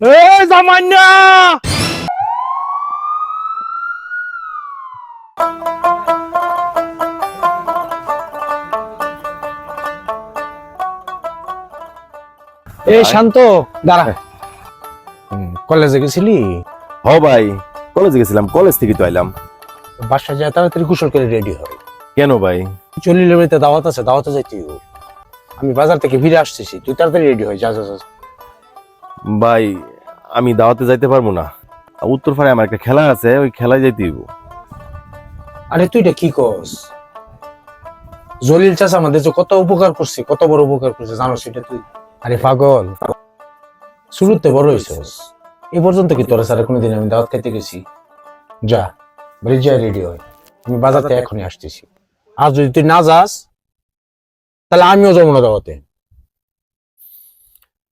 এই জামান্না এই শান্ত দাঁড়া। কলেজে গেছিলি? হ ভাই কলেজে গেছিলাম কলেজ থেকে তো আইলাম। বাসা যায় তাড়াতাড়ি কুশল করে রেডি হয়। কেন ভাই? চল্লিশ বাড়িতে দাওয়াত আছে দাওয়াতে যাইতে হবে। আমি বাজার থেকে ফিরে আসতেছি তুই তাড়াতাড়ি রেডি হয়ে যা যা যা। ভাই আমি দাওয়াতে যাইতে পারব না। উত্তর পাড়ায় আমার একটা খেলা আছে ওই খেলায় যাইতে হইব। আরে তুই এটা কি কস? জলিল চাচা আমাদের যে কত উপকার করছে কত বড় উপকার করছে জানো সেটা তুই? আরে পাগল। শুরুতে বড় হয়েছিস এ পর্যন্ত কি তোরা স্যার কোনোদিন আমি দাওয়াত খাইতে গেছি? যা বাড়ি যা রেডি হয়। আমি বাজার থেকে এখনই আসতেছি। আর যদি তুই না যাস তাহলে আমিও যাব না দাওয়াতে।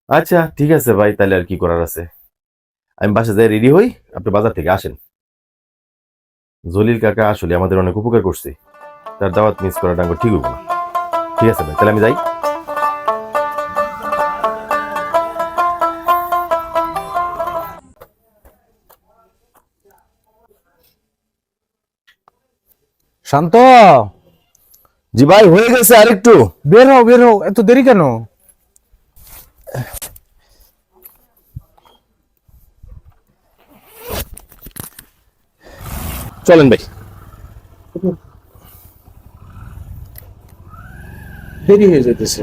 আচ্ছা ঠিক আছে ভাই তাহলে আর কি করার আছে? আমি বাসা যাই রেডি হই আপনি বাজার থেকে আসেন। জলিল কাকা আসলে আমাদের অনেক উপকার করছে। তার দাওয়াত মিস করাটা আমার ঠিক হইব না। ঠিক আছে ভাই তাহলে আমি যাই। শান্ত! জি ভাই হয়ে গেছে আরেকটু। বের হও বের হও এত দেরি কেন? চলেন ভাই। দেরি হয়ে যেতেছে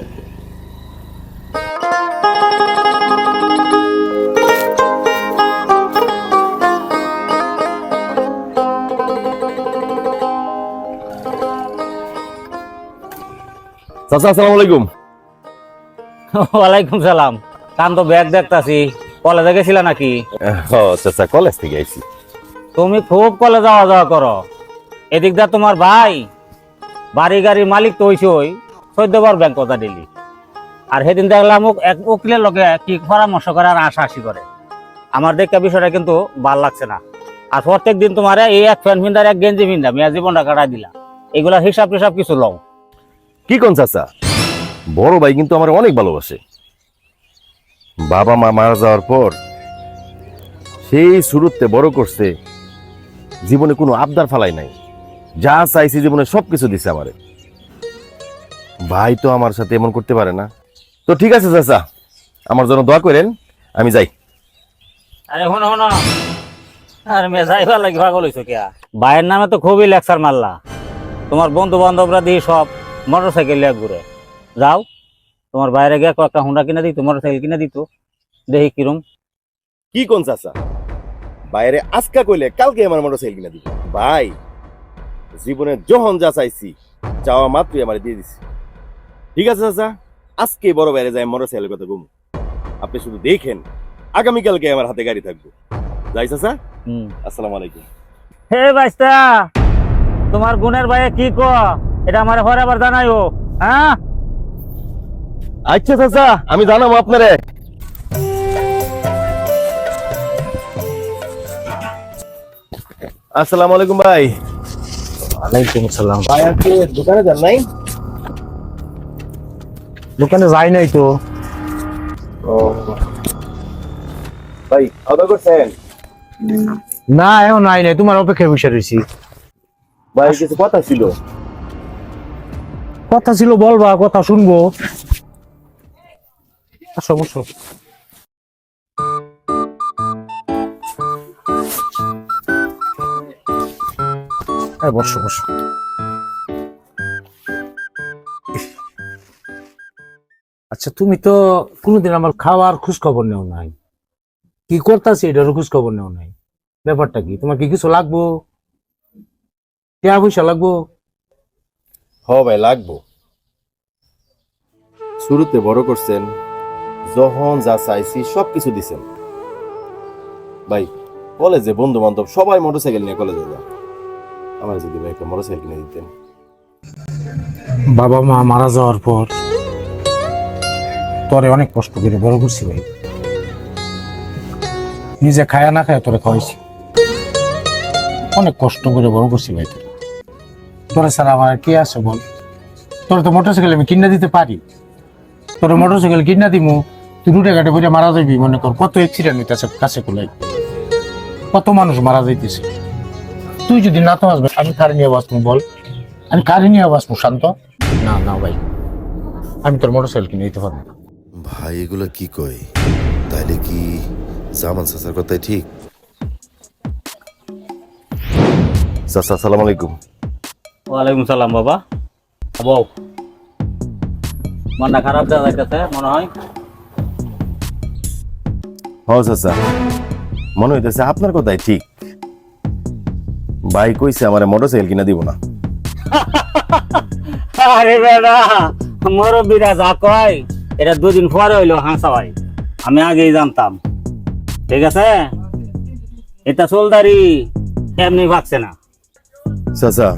চাচা আসসালামু আলাইকুম। ওয়ালাইকুম সালাম। কান তো ব্যাগ দেখতাছি। কলেজে গেছিলা নাকি? ও চাচা কলেজ থেকে আইছি। তুমি খুব কলে যাওয়া যাওয়া করো। এদিক দা তোমার ভাই, বাড়ি গাড়ির মালিক তো হইছে ওই চোদ্দবার ব্যাংক কথা দিলি। আর সেদিন দেখলাম এক উকিলের লোকে কি পরামর্শ করে আর আশা আশি করে। আমার দেখে বিষয়টা কিন্তু ভালো লাগছে না। আর প্রত্যেক দিন তোমার এই এক ফ্যান ফিন্দার এক গেঞ্জি ফিন্দা মেয়া জীবনটা কাটাই দিলা। এগুলা হিসাব টিসাব কিছু লও। কি কোন চাচা? বড় ভাই কিন্তু আমার অনেক ভালোবাসে। বাবা মা মারা যাওয়ার পর সেই শুরুতে বড় করছে জীবনে কোনো আবদার ফালাই নাই। যা চাইছি জীবনে সবকিছু দিছে আমারে। ভাই তো আমার সাথে এমন করতে পারে না। তো ঠিক আছে চাচা আমার জন্য দোয়া করেন আমি যাই। আরে শোনো শোনো। আর মেজাই ভালো লাগে পাগল হইছো কিয়া? ভাইয়ের নামে তো খুবই লেকচার মারলা। তোমার বন্ধু বান্ধবরা দিয়ে সব মোটর সাইকেল লিয়ে ঘুরে। যাও তোমার বাইরে গিয়ে একটা হুন্ডা কিনে দিত মোটর সাইকেল কিনে দিত দেখি কিরম। কি কোন চাচা? বাইরে আজকা কইলে কালকে আমার মোটরসাইকেল কিনে দিব। ভাই জীবনে যখন যা চাইছি চাওয়া মাত্রই আমার দিয়ে দিছি। ঠিক আছে চাচা? আজকে বড় বাইরে যাই মোটরসাইকেলের কথা ঘুম আপনি শুধু দেখেন আগামীকালকে আমার হাতে গাড়ি থাকব। যাই চাচা? হুম। আসসালামু আলাইকুম। হে বাইস্তা তোমার গুণের ভাইয়ে কি ক? এটা আমার ঘরে আবার জানাইও হ্যাঁ? আচ্ছা চাচা আমি জানাব আপনারে। আসসালামু আলাইকুম ভাই। ওয়ালাইকুম সালাম ভাই আজকে দোকানে যান নাই? দোকানে যাই নাই তো। ও। ভাই করছেন? না এখন নাই নাই তোমার অপেক্ষায় বসে রয়েছি ভাই কিছু কথা ছিল? কথা ছিল বলবা কথা শুনব। আসো এই বসো বসো। আচ্ছা তুমি তো কোনোদিন আমার খাওয়ার খোঁজ খবর নেও নাই। কি করতেছি এটারও খোঁজ খবর নেও নাই। ব্যাপারটা কি? তোমার কি কিছু লাগবো? টাকা পয়সা লাগবো? হ ভাই, লাগবো। শুরুতে বড় করছেন, যখন যা চাইছি সবকিছু দিছেন। ভাই, কলেজে বন্ধু বান্ধব সবাই মোটরসাইকেল নিয়ে কলেজে যায়। আমার যদি ভাই একটা মোটরসাইকেল কিনে দিতেন। বাবা মা মারা যাওয়ার পর তোরে অনেক কষ্ট করে বড় করছি ভাই। নিজে খায়া না খায় তোরে খাওয়াইছি। অনেক কষ্ট করে বড় করছি ভাই তোরে। তোরে স্যার আমার কে আছে বল? তোর তো মোটরসাইকেল আমি কিনা দিতে পারি। তোর মোটরসাইকেল কিনা দিমু, তুই রুটে ঘাটে বইটা মারা যাবি, মনে কর কত অ্যাক্সিডেন্ট হইতেছে কাছে কুলাই কত মানুষ মারা যাইতেছে। তুই যদি না তো আসবে আমি কারে নিয়ে বাঁচবো বল? আমি কারে নিয়ে বাঁচবো শান্ত? না না ভাই আমি তোর মোটর সাইকেল কিনে দিতে পারব না। ভাই এগুলো কি কয় তাইলে কি জামান চাচার কথাই ঠিক? চাচা সালাম আলাইকুম ওয়ালাইকুম সালাম বাবা। বউ। মনটা খারাপ দেওয়া যাইতেছে মনে হয়। হ চাচা। মনে হইতেছে আপনার কথাই ঠিক। ভাই কইছে আমার মোটর সাইকেল কিনা দিব না। আরে বেড়া মুরব্বীরা যা কয় এটা দুদিন পরে হইল হাসা ভাই। আমি আগেই জানতাম। ঠিক আছে? এটা সোলদারি এমনি ভাগছে না। চাচা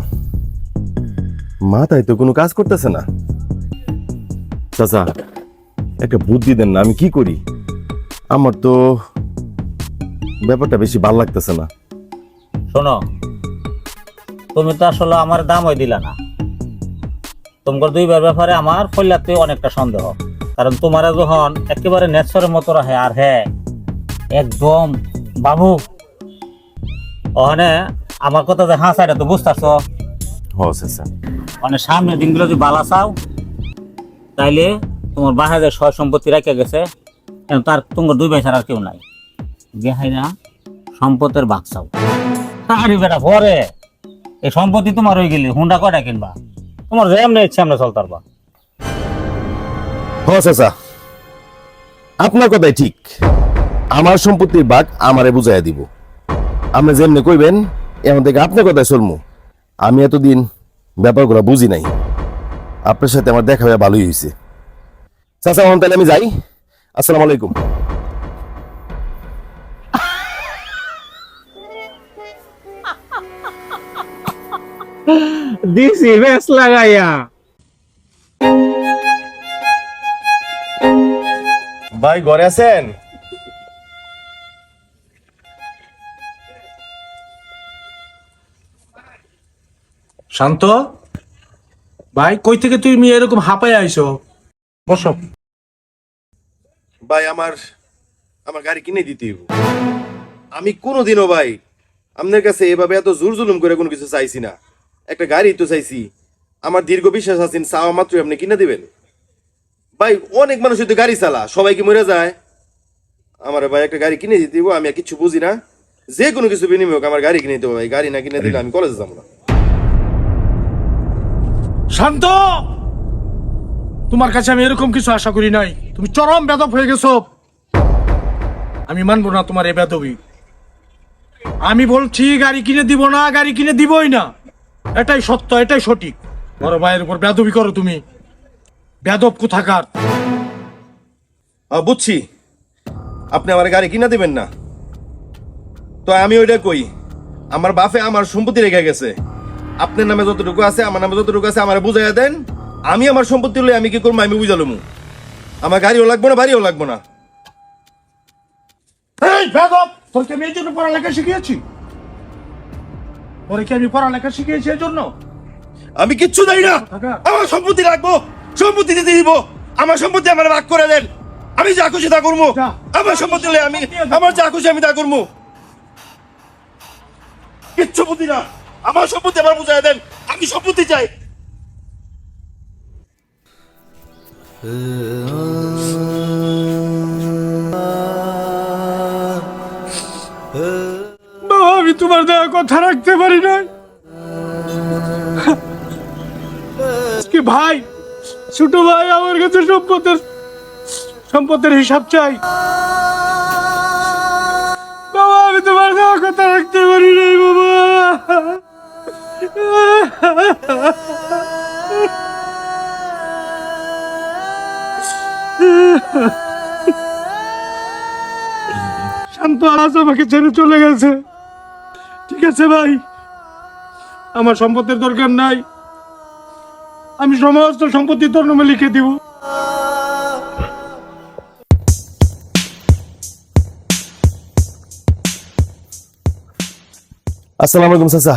মাথায় তো কোনো কাজ করতেছে না। চাচা একটা বুদ্ধি দেন না আমি কি করি? আমার তো ব্যাপারটা বেশি ভালো লাগতেছে না। শোনো তুমি তো আসলে আমার দামই দিলা না। তোমার দুইবার ব্যাপারে আমার ফল্লাতে অনেকটা সন্দেহ। কারণ তোমার যখন একেবারে নেচারের মতো রাখে আর হ্যাঁ একদম বাবু ওখানে আমার কথা যে হাসা এটা তো বুঝতেছ? মানে সামনে দিনগুলো যদি বালা চাও তাইলে তোমার বাহাজের সয় সম্পত্তি রেখে গেছে। এখন তার তোমার দুই পয়সার আর কেউ নাই। গেহাই না সম্পদের বাক চাও। আরে বেটা পরে। এই সম্পত্তি তোমার হয়ে গেলে হুন্ডা কয়টা কিনবা? তোমার যেমন ইচ্ছে আমরা চলতে পারবা। হ চাচা। আপনার কথাই ঠিক। আমার সম্পত্তির ভাগ আমারে বুঝাইয়া দিব। আপনি যেমনি কইবেন, এমন থেকে আপনার কথাই চলমু। আমি এতদিন ব্যাপারগুলো বুঝি নাই। আপনার সাথে আমার দেখা হয়ে ভালোই হয়েছে চাচা তাহলে আমি যাই। আসসালামু আলাইকুম। দিছি বেশ লাগাইয়া। ভাই ঘরে আছেন? শান্ত? ভাই কই থেকে তুমি এরকম হাঁপাই আইছো? বসো। ভাই আমার আমার গাড়ি কিনে দিতে হইব। আমি কোনোদিনও ভাই আপনার কাছে এভাবে এত জোর জুলুম করে কোনো কিছু চাইছি না। একটা গাড়ি তো চাইছি। আমার দীর্ঘ বিশ্বাস আছেন চাওয়া মাত্রই আপনি কিনে দিবেন। ভাই, অনেক মানুষ তো গাড়ি চালা, সবাই কি মরে যায়? আমার ভাই, একটা গাড়ি কিনে দিতে আমি আর কিচ্ছু বুঝি না। যে কোনো কিছু বিনিময় আমার গাড়ি কিনে দিতে ভাই, গাড়ি না কিনে দিলে আমি কলেজে যাব না। শান্ত! তোমার কাছে আমি এরকম কিছু আশা করি নাই। তুমি চরম বেদব হয়ে গেছো। আমি মানবো না তোমার এই বেদবি। আমি বলছি, গাড়ি কিনে দিব না, গাড়ি কিনে দিবই না। এটাই সত্য এটাই সঠিক। বড় ভাইয়ের উপর বেদবি করো তুমি। বেদব কোথাকার? আহ, বুঝছি। আপনি আমার গাড়ি কিনা দিবেন না। তো আমি ওইটা কই আমার বাপে আমার সম্পত্তি রেখে গেছে। আপনার নামে যতটুকু আছে আমার নামে যতটুকু আছে আমার বুঝাইয়া দেন। আমি আমার সম্পত্তি লই আমি কি করব আমি বুঝালুমু আমার গাড়িও লাগবো না বাড়িও লাগবো না। এই বেদব তোর কি আমি এই জন্য পড়ালেখা শিখিয়েছি? তোর কি আমি পড়ালেখা শিখিয়েছি এই জন্য আমি কিচ্ছু দেই না। আমার সম্পত্তি রাখব সম্পত্তি দিতে দিব। আমার সম্পত্তি আমার ভাগ করে দেন। আমি যা খুশি তা করব। আমার সম্পত্তি লই আমি আমার যা খুশি আমি তা করব। কিচ্ছু বুদ্ধি না। আমার সম্পত্তি আমার বুঝাই দেন। আমি সম্পত্তি চাই। বাবা আমি তোমার দেওয়া কথা রাখতে পারি নাই। কি ভাই, ছোট ভাই আমার কাছে সম্পদের সম্পদের হিসাব চাই। বাবা, আমি তোমার দেওয়া কথা রাখতে পারি নাই, বাবা। শান্ত আজ আমাকে ছেড়ে চলে গেছে। আছে ভাই। আমার সম্পত্তির দরকার নাই। আমি সমস্ত সম্পত্তি তোর নামে লিখে দিব। আসসালামু আলাইকুম চাচা।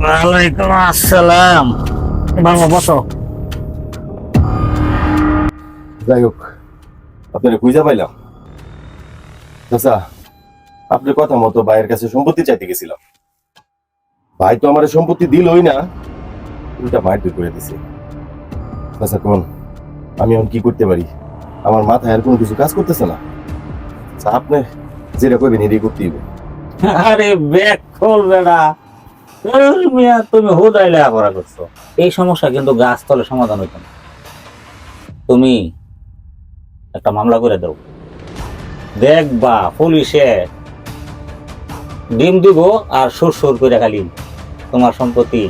ওয়ালাইকুম আসসালাম। বাবা বসো যাই হোক আপনারা খুঁজে পাইলাম। চাচা আপনার কথা মতো ভাইয়ের কাছে সম্পত্তি চাইতে গেছিলাম। ভাই তো আমার সম্পত্তি দিলই না উল্টা মারপিট করে দিছে। চাচা কোন? আমি এখন কি করতে পারি? আমার মাথায় আর কোনো কিছু কাজ করতেছে না। আচ্ছা, আপনি যেটা করবেন এটাই করতে হবে আরে ব্যাক খোল বেড়া মিয়া তুমি হুদাই লেখাপড়া করছ। এই সমস্যা কিন্তু গাছতলে সমাধান হইতো না। তুমি একটা মামলা করে দাও। দেখবা পুলিশে ডিম দিব আর সুর সুর করে খালি তোমার সম্পত্তি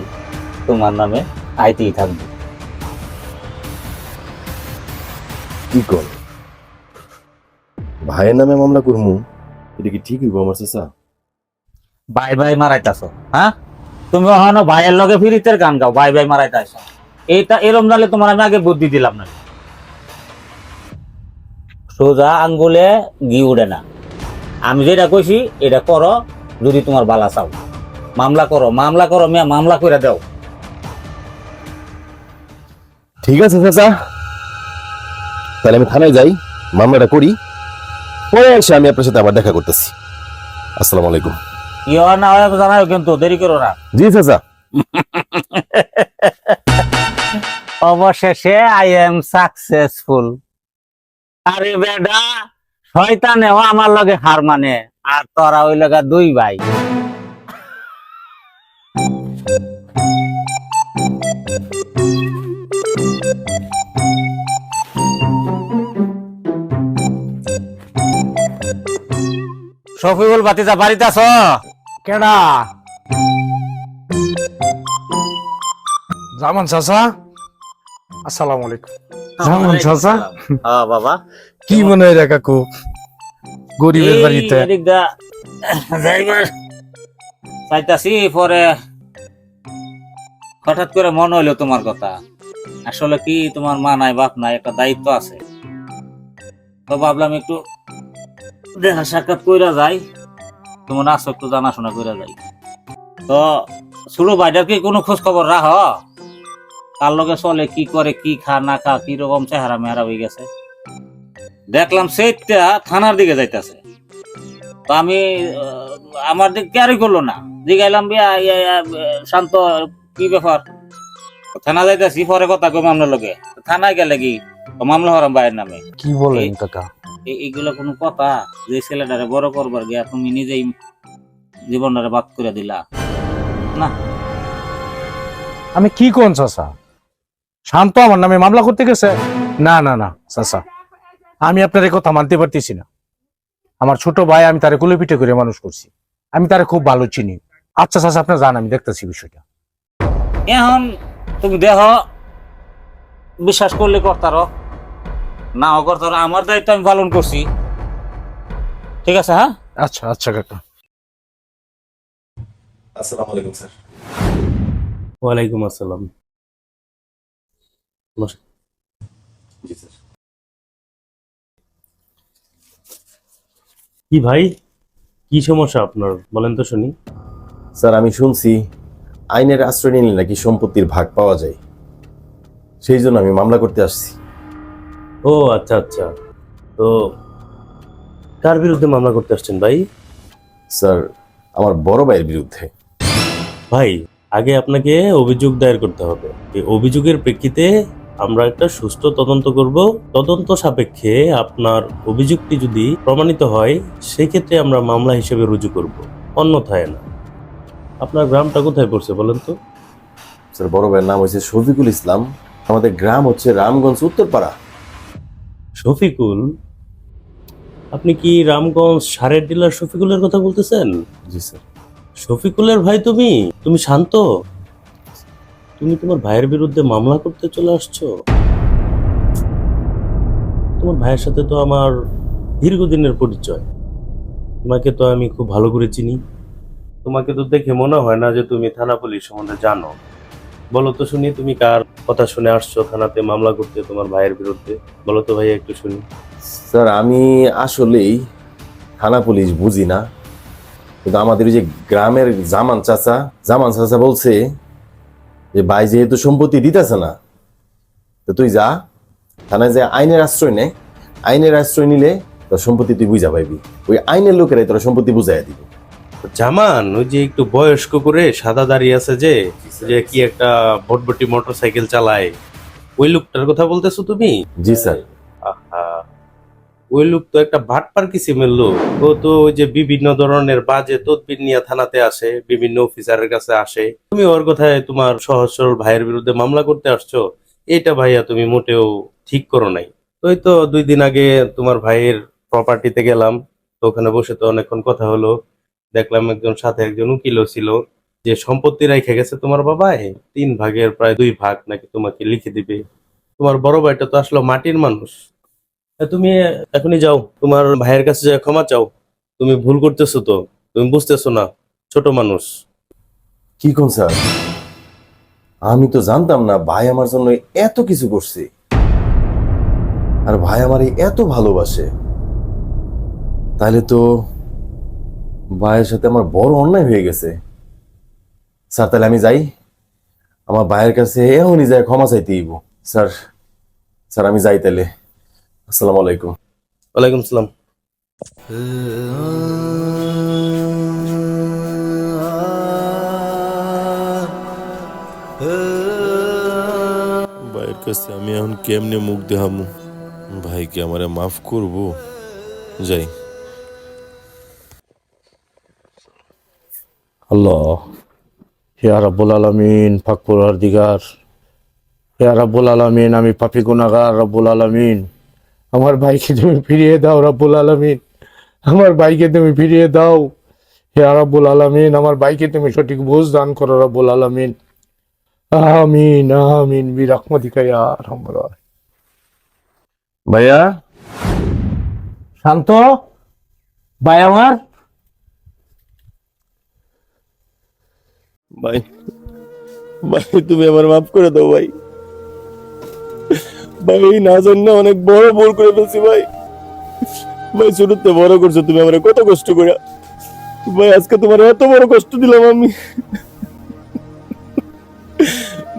তোমার নামে আইতেই থাকবে। কি কর? ভাইয়ের নামে মামলা করমু এটা কি ঠিক হইব আমার চাচা? বাই বাই মারাইতাছো হ্যাঁ? তুমি ওখানে ভাইয়ের লগে ফিরিতের গান গাও বাই বাই মারাইতাছো। এইটা এরম নালে তোমার আমি আগে বুদ্ধি দিলাম না। সোজা আঙ্গুলে ঘি উড়ে না। আমি যেটা কইছি এটা করো যদি তোমার বালা চাও। মামলা করো মামলা করো মিয়া মামলা করে দাও। ঠিক আছে চাচা। তাহলে আমি থানায় যাই মামলাটা করি। পরে এসে আমি আপনার সাথে আবার দেখা করতেছি। আসসালামু আলাইকুম। ইয়ে না হয় জানাও কিন্তু দেরি করো না। জি চাচা। অবশেষে আই এম সাকসেসফুল আরে বেডা শয়তানেও আমার লগে হার মানে। আর তোরা ওই লগা দুই ভাই। শফিউল বাতিজা বাড়িতে আছো? কেডা? জামান চাচা। আসসালামু আলাইকুম। জামান চাচা। হ্যাঁ বাবা। কি মনে হয় রে কাকু? গরিবের বাড়িতে। চাইতাছি পরে হঠাৎ করে মনে হইল তোমার কথা। আসলে কি তোমার মা নাই বাপ নাই একটা দায়িত্ব আছে। তো ভাবলাম একটু দেখা সাক্ষাৎ কইরা যাই। তোমার আছো একটু জানাশোনা কইরা যাই। তো ছোট ভাইটার কি কোনো খোঁজ খবর রাখ? কার লগে চলে কি করে কি খা না খা কি রকম চেহারা মেহারা হয়ে গেছে? দেখলাম সেইটা থানার দিকে যাইতেছে। তো আমি আমার দিক ক্যারি করল না। জিগাইলাম শান্ত কি ব্যাপার? থানা যাইতেছি পরে কথা কই মামলা লগে। তো থানায় গেলে কি? মামলা হরাম ভাইয়ের নামে। কি বলেন কাকা? এ- এগুলো কোনো কথা? যে ছেলেটারে বড় করবার গিয়া তুমি নিজেই জীবনটারে বাদ করে দিলা। না। আমি কি কোন শান্ত আমার নামে মামলা করতে গেছে? না না না চাচা। আমি আপনার এই কথা মানতে পারতেছি না। আমার ছোট ভাই আমি তারে কুলে পিঠে করে মানুষ করছি। আমি তারে খুব ভালো চিনি। আচ্ছা চাচা আপনার জান আমি দেখতেছি বিষয়টা। এখন তুমি দেহ বিশ্বাস করলে করতারো না করতারো আমার দায়িত্ব আমি পালন করছি। ঠিক আছে হ্যাঁ? আচ্ছা আচ্ছা কাকা। আসসালামু আলাইকুম স্যার। ওয়ালাইকুম আসসালাম। জি স্যার। কি ভাই? কি সমস্যা আপনার? বলেন তো শুনি। স্যার আমি শুনছি আইনের আশ্রয় নিলে নাকি সম্পত্তির ভাগ পাওয়া যায়। সেই জন্য আমি মামলা করতে আসছি। ও আচ্ছা আচ্ছা। তো কার বিরুদ্ধে মামলা করতে আসছেন ভাই? স্যার আমার বড় ভাইয়ের বিরুদ্ধে। ভাই আগে আপনাকে অভিযোগ দায়ের করতে হবে। এই অভিযোগের প্রেক্ষিতে আমরা একটা সুস্থ তদন্ত করব। তদন্ত সাপেক্ষে আপনার অভিযোগটি যদি প্রমাণিত হয় সেক্ষেত্রে আমরা মামলা হিসেবে রুজু করব। অন্যথায় না। আপনার গ্রামটা কোথায় পড়ছে বলেন তো? স্যার বড় ভাইয়ের নাম হচ্ছে শফিকুল ইসলাম। আমাদের গ্রাম হচ্ছে রামগঞ্জ উত্তরপাড়া। শফিকুল? আপনি কি রামগঞ্জ সারের ডিলার শফিকুলের কথা বলতেছেন? জি স্যার। শফিকুলের ভাই তুমি? তুমি শান্ত? তুমি তোমার ভাইয়ের বিরুদ্ধে মামলা করতে চলে আসছো? তোমার ভাইয়ের সাথে তো আমার দীর্ঘদিনের পরিচয়। তোমাকে তো আমি খুব ভালো করে চিনি। তোমাকে তো দেখে মনে হয় না যে তুমি থানা পুলিশ সম্বন্ধে জানো। বলো তো শুনি, তুমি কার কথা শুনে আসছো থানাতে মামলা করতে তোমার ভাইয়ের বিরুদ্ধে? বলো তো ভাই একটু শুনি। স্যার, আমি আসলেই থানা পুলিশ বুঝি না। কিন্তু আমাদের যে গ্রামের জামান চাচা জামান চাচা বলছে যে ভাই যেহেতু সম্পত্তি দিতেছে না তো তুই যা থানায় যে আইনের আশ্রয় নে আইনের আশ্রয় নিলে তোর সম্পত্তি তুই বুঝা পাইবি। ওই আইনের লোকেরাই তোর সম্পত্তি বুঝাই দিবি। জামান ওই যে একটু বয়স্ক করে সাদা দাঁড়িয়ে আছে যে যে কি একটা ভটভটি মোটরসাইকেল চালায় ওই লোকটার কথা বলতেছো তুমি? জি স্যার। ওই লোক তো একটা ভাটপার কিসিমের লোক। ও তো ওই যে বিভিন্ন ধরনের বাজে তদবির নিয়ে থানাতে আসে, বিভিন্ন অফিসারের কাছে আসে। তুমি ওর কথায় তোমার সহজ সরল ভাইয়ের বিরুদ্ধে মামলা করতে আসছো, এটা ভাইয়া তুমি মোটেও ঠিক করো নাই। ওই তো দুই দিন আগে তোমার ভাইয়ের প্রপার্টিতে গেলাম, তো ওখানে বসে তো অনেকক্ষণ কথা হলো। দেখলাম একজন সাথে একজন উকিলও ছিল, যে সম্পত্তি রেখে গেছে তোমার বাবাই তিন ভাগের প্রায় দুই ভাগ নাকি তোমাকে লিখে দিবে। তোমার বড় ভাইটা তো আসলো মাটির মানুষ। তুমি এখনই যাও। তোমার ভাইয়ের কাছে যা ক্ষমা চাও। তুমি ভুল করতেছো তো, তুমি বুঝতেছো না, ছোট মানুষ। কি কোন স্যার? আমি তো জানতাম না ভাই আমার জন্য এত কিছু করছে। আর ভাই আমার এত ভালোবাসে। তাহলে তো ভাইয়ের সাথে আমার বড় অন্যায় হয়ে গেছে। স্যার, তাহলে আমি যাই। আমার ভাইয়ের কাছে এখনই যায় ক্ষমা চাইতে দিব স্যার স্যার, আমি যাই তাহলে। আসসালামু আলাইকুম। ওয়ালাইকুম আসসালাম। ভাইয়ের কাছে আমি এখন কেমনে মুখ দেখামু? ভাইকে আমারে মাফ করব? যাই। আল্লাহ হে রাব্বুল আলামিন ফাকপুরার দিগার হে রাব্বুল আলামিন আমি পাপি গুনাহগার রাব্বুল আলামিন। আমার ভাইকে তুমি ফিরিয়ে দাও রাব্বুল আলামিন। আমার ভাইকে তুমি ফিরিয়ে দাও। হে রাব্বুল আলামিন আমার ভাইকে তুমি সঠিক বোঝ দান করো রাব্বুল আলামিন। আমিন আমিন বিরাহমাতিকা ইয়া ভাইয়া? শান্ত? ভাই আমার? ভাই ভাই তুমি আমার মাফ করে দাও ভাই। ভাই না জানি অনেক বড় ভুল করে ফেলছি ভাই। ভাই শুরুতে বড় করছ তুমি আমার কত কষ্ট করে। ভাই আজকে তোমার এত বড় কষ্ট দিলাম আমি।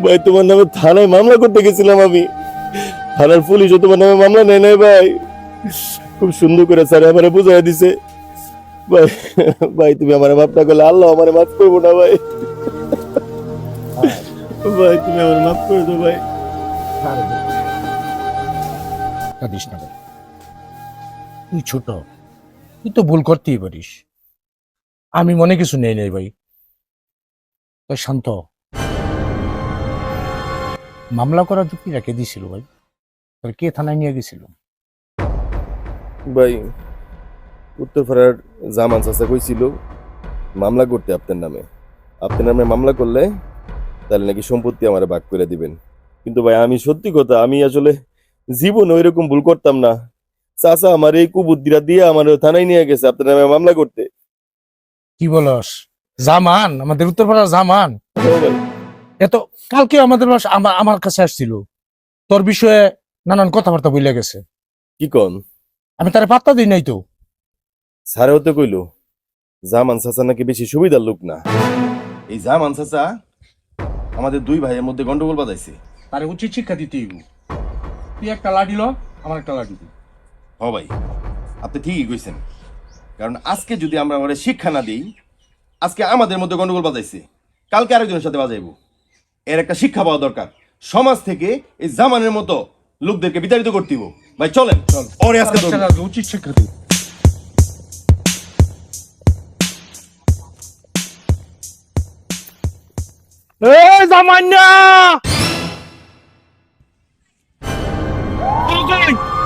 ভাই তোমার নামে থানায় মামলা করতে গেছিলাম আমি। থানার পুলিশও তোমার নামে মামলা নেয় নাই ভাই। খুব সুন্দর করে স্যার আমারে বুঝাই দিছে। ভাই ভাই তুমি আমার মাফ না করলে আল্লাহ আমার মাফ করব না ভাই। ভাই তুমি আমার মাফ করে দাও ভাই। কাঁদিস না তুই ছোট, তুই তো ভুল করতেই পারিস। আমি মনে কিছু নেই নেই ভাই। তুই শান্ত মামলা করার যুক্তি রেখে দিছিল ভাই। তোর কে থানায় নিয়ে গেছিল? ভাই, উত্তর উত্তরপাড়ার জামান চাচা কইছিল, মামলা করতে আপনার নামে। আপনার নামে মামলা করলে তাহলে নাকি সম্পত্তি আমার ভাগ করে দিবেন। কিন্তু ভাই, আমি সত্যি কথা, আমি আসলে জীবনে ওইরকম ভুল করতাম না। চাচা আমার এই কুবুদ্দিরা দিয়ে আমার থানায় নিয়ে গেছে আপনার নামে মামলা করতে। কি বলস? জামান আমাদের উত্তরপাড়ার জামান। এত কালকে আমাদের বাসা- আমার কাছে আসছিল। তোর বিষয়ে নানান কথাবার্তা বলে গেছে। কি কন? আমি তারে পাত্তা দিই নাই তো। স্যারেও তো কইলো জামান চাচা নাকি বেশি সুবিধার লোক না। এই জামান চাচা আমাদের দুই ভাইয়ের মধ্যে গন্ডগোল বাজাইছে তারে উচিত শিক্ষা দিতেই তুই একটা লাডি ল আমার একটা লাডি দি। হ ভাই আপনি ঠিকই কইছেন। কারণ আজকে যদি আমরা ওরে শিক্ষা না দিই আজকে আমাদের মধ্যে গন্ডগোল বাজাইছে কালকে আরেকজনের সাথে বাজাইবো। এর একটা শিক্ষা পাওয়া দরকার। সমাজ থেকে এই জামানের মতো লোকদেরকে বিতাড়িত করতে। ভাই চলেন। ওরে আজকে উচিত শিক্ষা দিই এই Oh, God!